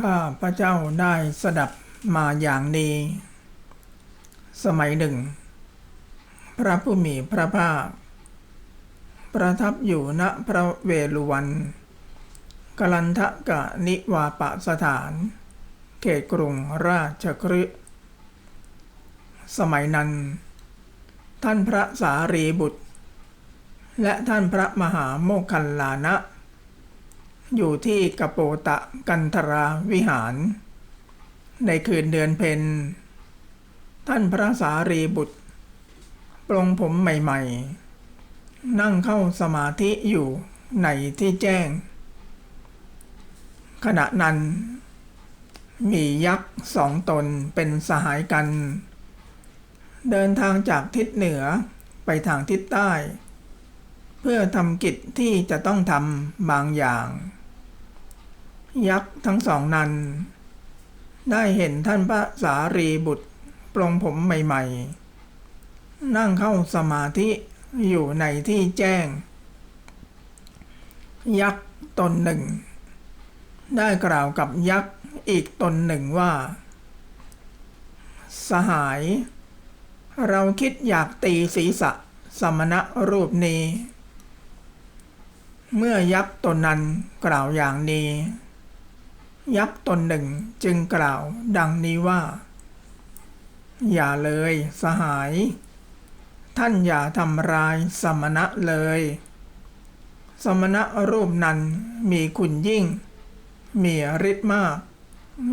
ข้าพระเจ้าได้สดับมาอย่างนี้สมัยหนึ่ง พระผู้มีพระภาค ประทับอยู่ณพระเวฬุวันกลันทะกะนิวาปะสถาน เขตกรุงราชคฤห์สมัยนั้น ท่านพระสารีบุตร และท่านพระมหาโมคคัลลานะ อยู่ที่กโปตะกันทราวิหาร ในคืนเดือนเพ็ญท่านพระสารีบุตรปลงผมใหม่ๆ นั่งเข้าสมาธิอยู่ในที่แจ้ง ขณะนั้น มียักษ์สองตนเป็นสหายกัน เดินทางจากทิศเหนือไปทางทิศใต้ เพื่อทำกิจที่จะต้องทำบางอย่าง ยักษ์ทั้งสองนั้น ได้เห็นท่านพระสารีบุตรปลงผมใหม่ ๆ นั่งเข้าสมาธิอยู่ในที่แจ้ง ยักษ์ตนหนึ่ง ได้กล่าวกับยักษ์อีกตนหนึ่งว่า สหาย เราคิดอยากตีศีรษะสมณะรูปนี้ เมื่อยักษ์ตนนั้นกล่าวอย่างนี้ ยักษ์ตนหนึ่งจึงกล่าวดังนี้ว่า อย่าเลยสหาย ท่านอย่าทำร้ายสมณะเลย สมณะรูปนั้นมีคุณยิ่ง มีฤทธิ์มาก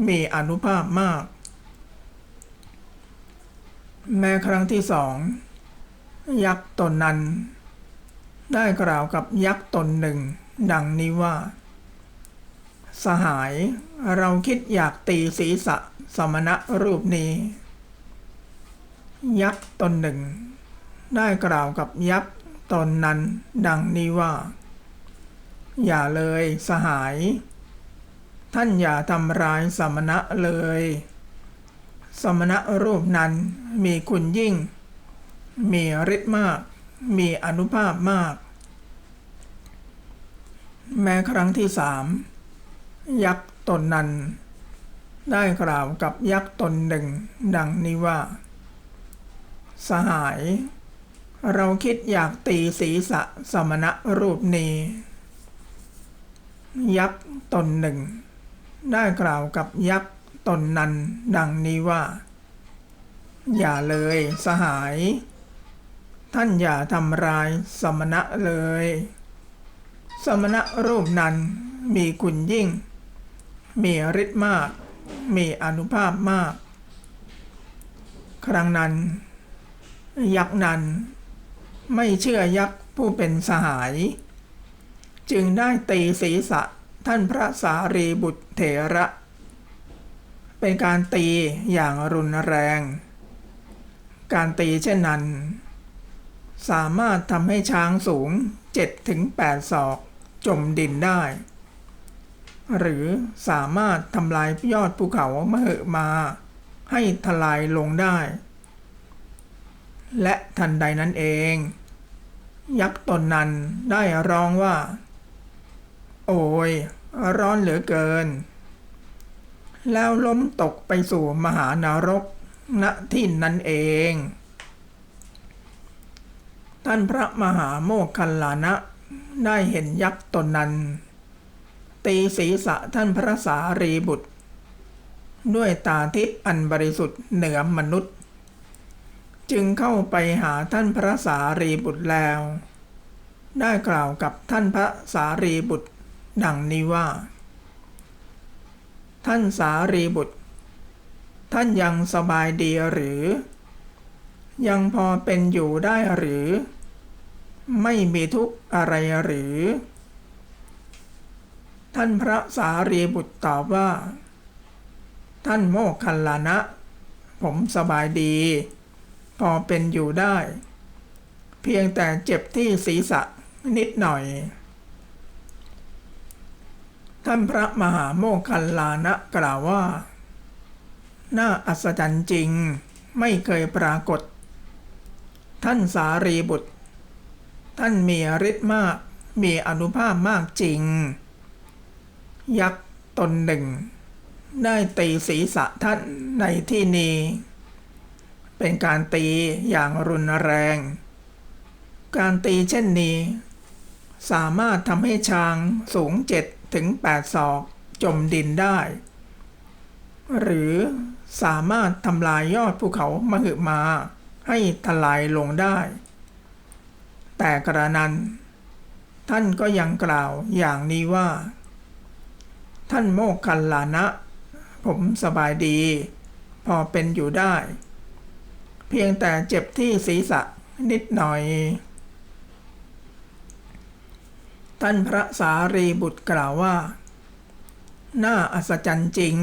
มีอนุภาพมาก แม้ครั้งที่สอง ยักษ์ตนนั้น ได้กล่าวกับยักษ์ตนหนึ่ง ดังนี้ว่า สหาย เราคิดอยากตีศีรษะสมณะรูปนี้ ยักษ์ตนหนึ่ง ได้กล่าวกับยักษ์ตนนั้นดังนี้ว่า อย่าเลยสหาย ท่านอย่าทำร้ายสมณะเลย สมณะรูปนั้นมีคุณยิ่ง มีฤทธิ์มาก มีอนุภาพมาก แม้ครั้งที่สาม ยักษ์ตนนั้น ได้กล่าวกับยักษ์ตนหนึ่ง ดังนี้ว่า สหาย เราคิดอยากตีศีรษะสมณะรูปนี้ ยักษ์ตนหนึ่ง ได้กล่าวกับยักษ์ตนนั้น ดังนี้ว่า อย่าเลยสหาย ท่านอย่าทำร้ายสมณะเลย สมณะรูปนั้นมีคุณยิ่ง มีฤทธิ์มาก มีอนุภาพมาก ครั้งนั้น ยักษ์นั้น ไม่เชื่อยักษ์ผู้เป็นสหาย จึงได้ตีศีรษะท่านพระสารีบุตรเถระ เป็นการตีอย่างรุนแรง การตีเช่นนั้น สามารถทำให้ช้างสูง 7-8 ศอกจมดินได้ หรือสามารถทำลายยอดภูเขามหึมา ให้ทลายลงได้ และทันใดนั้นเอง ยักษ์ตนนั้นได้ร้องว่า โอ้ย ร้อนเหลือเกิน แล้วล้มตกไปสู่มหานรกณที่นั้นเอง ท่านพระมหาโมคคัลลานะได้เห็นยักษ์ตนนั้น ตีศีรษะท่านพระสารีบุตร ด้วยตาทิพย์อันบริสุทธิ์เหนือมนุษย์ จึงเข้าไปหาท่านพระสารีบุตรแล้ว ได้กล่าวกับท่านพระสารีบุตร ดังนี้ว่า ท่านสารีบุตร ท่านยังสบายดีหรือ ยังพอเป็นอยู่ได้หรือ ไม่มีทุกข์อะไรหรือ ท่านพระสารีบุตรตอบว่า ท่านโมคคัลลานะ ผมสบายดี พอเป็นอยู่ได้ เพียงแต่เจ็บที่ศีรษะนิดหน่อย ท่านพระมหาโมคคัลลานะกล่าวว่า น่าอัศจรรย์จริงไม่เคยปรากฏ ท่านสารีบุตร ท่านมีฤทธิ์มากมีอนุภาพมากจริง ยักษ์ตนหนึ่ง ได้ตีศีรษะท่านในที่นี้ เป็นการตีอย่างรุนแรง การตีเช่นนี้ สามารถทำให้ช้างสูง7ถึง8ศอกจมดินได้ หรือสามารถทำลายยอดภูเขามหึมาให้ทลายลงได้ แต่กระนั้น ท่านก็ยังกล่าวอย่างนี้ว่า ท่านโมกขันลานะ ผมสบายดี พอเป็นอยู่ได้ เพียงแต่เจ็บที่ศีรษะนิดหน่อย ท่านพระสารีบุตรกล่าวว่า น่าอัศจรรย์จริง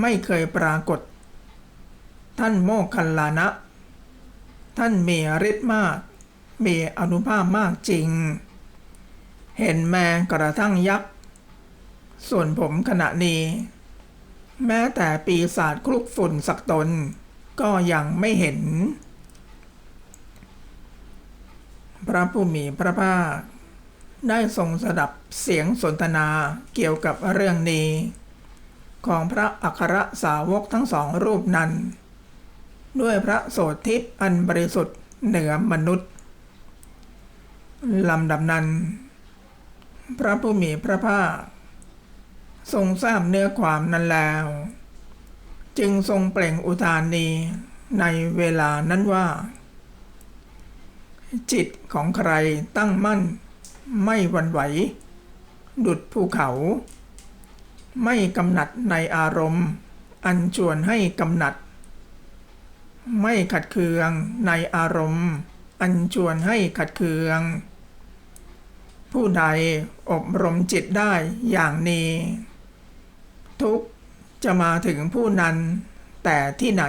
ไม่เคยปรากฏ ท่านโมกขันลานะ ท่านมีฤทธิ์มาก มีอนุภาพมากจริง เห็นแม้กระทั่งยักษ์ ส่วนผมขณะนี้ แม้แต่ปีศาจคลุกฝุ่นสักตน ก็ยังไม่เห็น พระผู้มีพระภาค ได้ทรงสดับเสียงสนทนาเกี่ยวกับเรื่องนี้ ของพระอัครสาวกทั้งสองรูปนั้น ด้วยพระโสดทิพย์อันบริสุทธิ์เหนือมนุษย์ลำดับนั้น พระผู้มีพระภาค ทรงทราบเนื้อความนั้นแล้ว จึงทรงเปล่งอุทานนี้ในเวลานั้นว่า จิตของใครตั้งมั่น ไม่วันไหว ดุดภูเขา ไม่กำหนัดในอารมณ์ อันชวนให้กำหนัด ไม่ขัดเคืองในอารมณ์ อันชวนให้ขัดเคืองผู้ใดอบรมจิตได้อย่างนี้ ทุกข์จะมาถึงผู้นั้น แต่ที่ไหน